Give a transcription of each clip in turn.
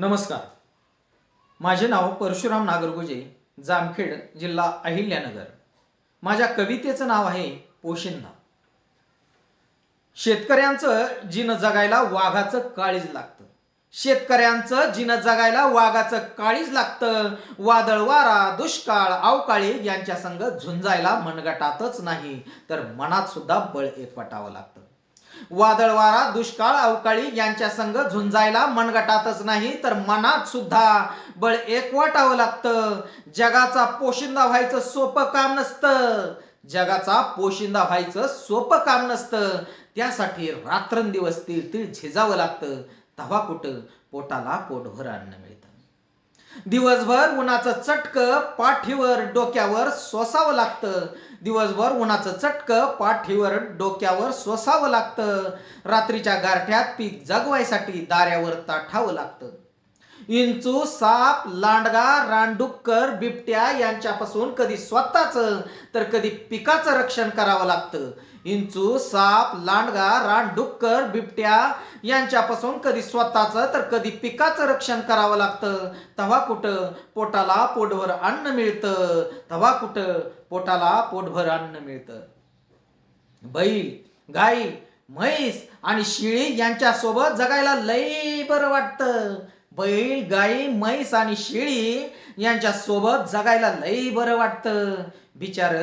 नमस्कार. माझे नाव परशुराम नागरगोजे जामखेड जिल्हा अहिल्यानगर. माझ्या कवितेचं नाव आहे पोशिंदा. शेतकऱ्यांचं जिन जगायला वाघाचं काळीज लागतं. शेतकऱ्यांचं जिन जगायला वाघाचं काळीज लागतं. वादळ वारा दुष्काळ अवकाळी यांच्या संग झुंजायला मनगटातच नाही तर मनात सुद्धा बळ एकवटावं लागतं. वादळ वारा दुष्काळ अवकाळी यांच्या संग झुंजायला मनगटातच नाही तर मनात सुद्धा बळ एकवटावं लागतं. जगाचा पोशिंदा व्हायचं सोपं काम नसतं. जगाचा पोशिंदा व्हायचं सोपं काम नसतं. त्यासाठी रात्रंदिवस तीळ तीळ झिजावं लागतं. तव्हा कुठं? पोटाला पोटभर अन्न मिळतं. दिवसभर उन्हाचं चटकं पाठीवर डोक्यावर सोसावं लागतं. दिवसभर उन्हाचं चटकं पाठीवर डोक्यावर सोसावं लागतं. रात्रीच्या गारठ्यात पीक जगवायसाठी दाऱ्यावर ताठावं लागतं. इंचू साप लांडगा रानडुक्कर बिबट्या यांच्यापासून कधी स्वतःच तर कधी पिकाचं रक्षण करावं लागतं. इंचू साप लांडगा रानडुक्कर बिबट्या यांच्यापासून कधी स्वतःच तर कधी पिकाचं रक्षण करावं लागतं. तव्हा कुठं पोटाला पोटभर अन्न मिळतं? तव्हा कुठं पोटाला पोटभर अन्न मिळतं? बैल गाई म्हैस आणि शिळी यांच्यासोबत जगायला लई बरं वाटतं. बैल गाई म्हैस आणि शेळी यांच्या सोबत जगायला लई बरं वाटतं. बिचार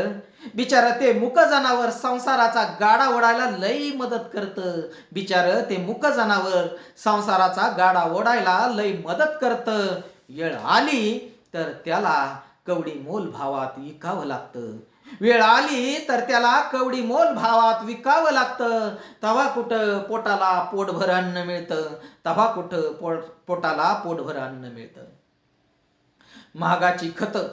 बिचार ते मुक जनावर संसाराचा गाडा ओढायला लई मदत करतं. बिचार ते मुक जनावर संसाराचा गाडा ओढायला लई मदत करतं. येळ आली तर त्याला कवडी मोल भावात विकावं लागतं. वेळ आली तर त्याला कवडी मोल भावात विकावं लागतं. तवा कुठं पोटाला पोटभर अन्न मिळतं? तवा कुठं पोट पोटाला पोटभर अन्न मिळतं? महागाची खतं.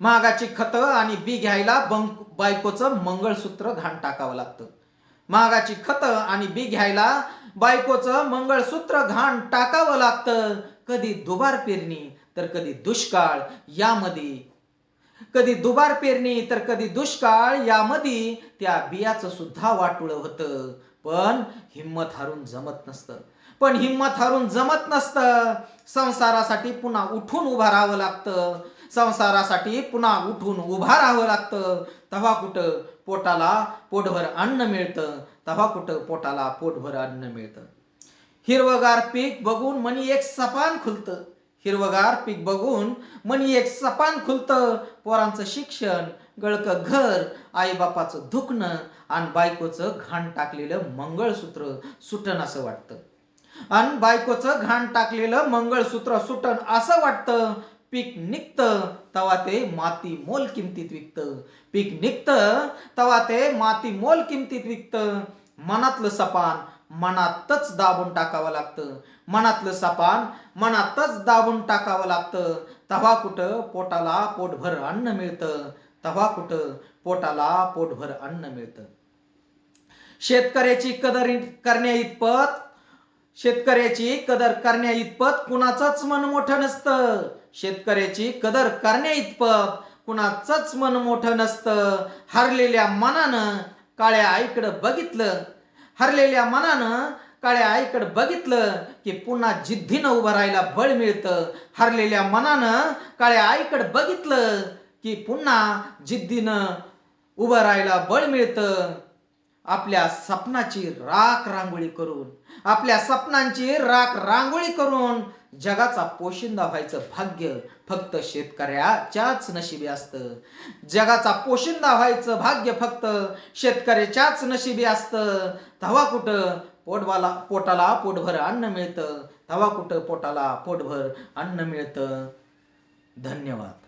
महागाची खतं आणि बी घ्यायला बंक बायकोचं मंगळसूत्र घाण टाकावं लागतं. महागाची खतं आणि बी घ्यायला बायकोचं मंगळसूत्र घाण टाकावं लागतं. कधी दुबार पेरणी तर कधी दुष्काळ. यामध्ये कधी दुबार पेरणी तर कधी दुष्काळ यामध्ये त्या बियाचं सुद्धा वाटुळ होतं. पण हिंमत हारून जमत नसतं. पण हिंमत हारून जमत नसतं. संसारासाठी पुन्हा उठून उभा राहावं लागतं. संसारासाठी पुन्हा उठून उभा राहावं लागतं. तेव्हा कुठं पोटाला पोटभर अन्न मिळतं. तेव्हा कुठं पोटाला पोटभर अन्न मिळतं. हिरवगार पीक बघून मनी एक सपान खुलतं. हिरवगार पीक बघून मनी एक सपान खुलतं. पोरांचं शिक्षण गळक घर आईबापाचं दुखणं आणि बायकोचं घाण टाकलेलं मंगळसूत्र सुटन असं वाटतं. आणि बायकोचं घाण टाकलेलं मंगळसूत्र सुटन असं वाटतं. पीक निघतं तवा ते माती मोल किमतीत विकतं. पीक निघतं तवा ते माती मोल किमतीत विकतं. मनातलं सपान मनातच दाबून टाकावं लागतं. मनातलं सापान मनातच दाबून टाकावं लागतं. तव्हा कुठं पोटाला पोटभर अन्न मिळतं. तव्हा कुठं पोटाला पोटभर अन्न मिळतं. शेतकऱ्याची कदर करण्या इतपत शेतकऱ्याची कदर करण्या इतपत कुणाचंच मन मोठं नसतं. शेतकऱ्याची कदर करण्या इतपत कुणाचंच मन मोठं नसतं. हरलेल्या मनानं काळ्या आईकडं बघितलं हरलेल्या मनानं काळ्या आईकडे बघितलं की पुन्हा जिद्दीनं उभं राहायला बळ मिळतं. हरलेल्या मनानं काळ्या आईकडे बघितलं की पुन्हा जिद्दीनं उभं राहायला बळ मिळतं. आपल्या सपनाची राख रांगोळी करून आपल्या सपनांची राख रांगोळी करून जगाचा पोशिंदा व्हायचं भाग्य फक्त शेतकऱ्याच्याच नशिबी असतं. जगाचा पोशिंदा व्हायचं भाग्य फक्त शेतकऱ्याच्याच नशिबी असतं. धवा कुठं पोटवाला पोटाला पोटभर अन्न मिळतं. धवा कुठं पोटाला पोटभर अन्न मिळतं. धन्यवाद.